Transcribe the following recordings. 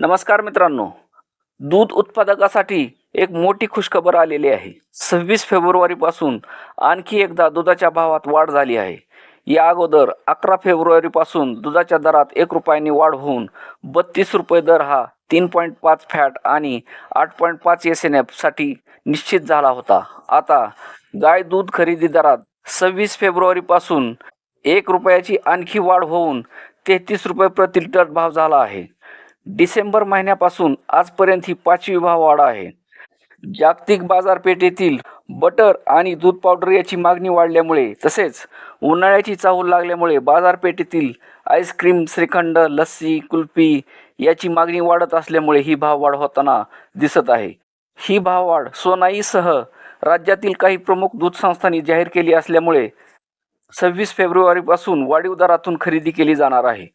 नमस्कार मित्रांनो. दूध उत्पादकासाठी एक मोठी खुशखबर आलेली आहे. सव्वीस फेब्रुवारीपासून आणखी एकदा दुधाच्या भावात वाढ झाली आहे. या अगोदर अकरा फेब्रुवारीपासून दुधाच्या दरात एक रुपयांनी वाढ होऊन बत्तीस रुपये दर हा तीन पॉईंट पाच फॅट आणि आठ पॉईंट पाच एस एन एफसाठी निश्चित झाला होता. आता गाय दूध खरेदी दरात सव्वीस फेब्रुवारीपासून एक रुपयाची आणखी वाढ होऊन तेहतीस रुपये प्रति लिटर भाव झाला आहे. डिसेंबर महिन्यापासून आजपर्यंत ही पाचवी भाव वाढ आहे. जागतिक बाजारपेठेतील बटर आणि दूध पावडर याची मागणी वाढल्यामुळे तसेच उन्हाळ्याची चाहूल लागल्यामुळे बाजारपेठेतील आईस्क्रीम श्रीखंड लस्सी कुल्फी याची मागणी वाढत असल्यामुळे ही भाववाढ होताना दिसत आहे. ही भाववाढ सोनाईसह राज्यातील काही प्रमुख दूध संस्थांनी जाहीर केली असल्यामुळे सव्वीस फेब्रुवारीपासून वाढीव दरातून खरेदी केली जाणार आहे.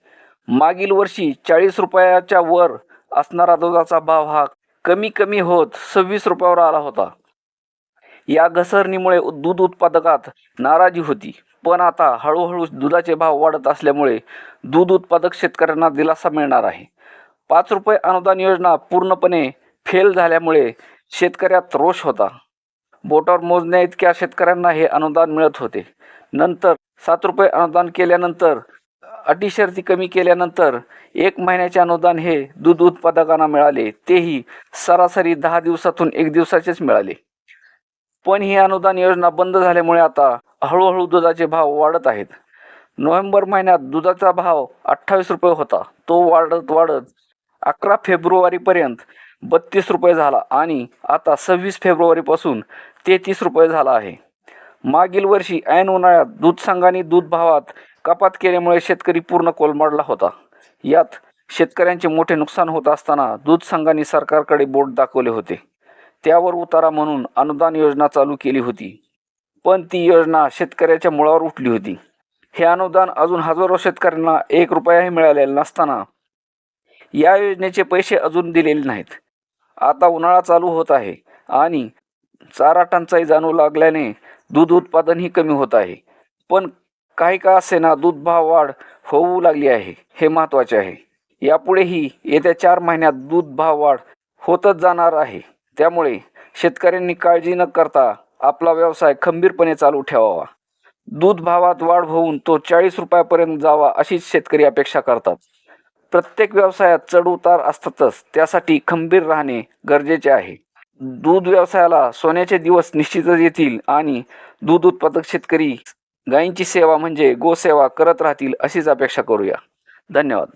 मागील वर्षी चाळीस रुपयाच्या वर असणारा दुधाचा भाव हा कमी कमी होत सव्वीस रुपयावर आला होता. या घसरणीमुळे दूध उत्पादकात नाराजी होती. पण आता हळूहळू दुधाचे भाव वाढत असल्यामुळे दूध उत्पादक शेतकऱ्यांना दिलासा मिळणार आहे. पाच रुपये अनुदान योजना पूर्णपणे फेल झाल्यामुळे शेतकऱ्यात रोष होता. बोटावर मोजण्या इतक्या शेतकऱ्यांना हे अनुदान मिळत होते. नंतर सात रुपये अनुदान केल्यानंतर अटी शर्ती कमी केल्यानंतर एक महिन्याचे अनुदान हे दूध उत्पादकांना मिळाले. तेही सरासरी दहा दिवसातून एक दिवसाचेच मिळाले. पण ही अनुदान योजना बंद झाल्यामुळे आता हळूहळू दुधाचे भाव वाढत आहेत. नोव्हेंबर महिन्यात दुधाचा भाव अठ्ठावीस रुपये होता. तो वाढत वाढत अकरा फेब्रुवारीपर्यंत बत्तीस रुपये झाला आणि आता सव्वीस फेब्रुवारीपासून तेहतीस रुपये झाला आहे. मागील वर्षी ऐन उन्हाळ्यात दूध संघाने दूध भावात कपात केल्यामुळे शेतकरी पूर्ण कोलमडला होता. यात शेतकऱ्यांचे मोठे नुकसान होत असताना दूध संघाने सरकारकडे बोट दाखवले होते. त्यावर उतारा म्हणून अनुदान योजना चालू केली होती. पण ती योजना शेतकऱ्याच्या मुळावर उठली होती. हे अनुदान अजून हजारो शेतकऱ्यांना एक रुपयाही मिळालेला नसताना या योजनेचे पैसे अजून दिलेले नाहीत. आता उन्हाळा चालू होत आहे आणि चारा टंचाई जाणू लागल्याने दूध उत्पादनही कमी होत आहे. पण काही का असेना दूध भाव वाढ होऊ लागली आहे हे महत्त्वाचे आहे. यापुढेही येत्या चार महिन्यात दूध भाव वाढ होतच जाणार आहे. त्यामुळे शेतकऱ्यांनी काळजी न करता आपला व्यवसाय खंबीरपणे चालू ठेवावा. दूध भावात वाढ होऊन तो चाळीस रुपयापर्यंत जावा अशीच शेतकरी अपेक्षा करतात. प्रत्येक व्यवसायात चढ उतार असतातच त्यासाठी खंबीर राहणे गरजेचे आहे. दूध व्यवसायाला सोन्याचे दिवस निश्चितच येतील आणि दूध उत्पादक शेतकरी गायींची सेवा म्हणजे गोसेवा करत राहतील अशीच अपेक्षा करूया. धन्यवाद.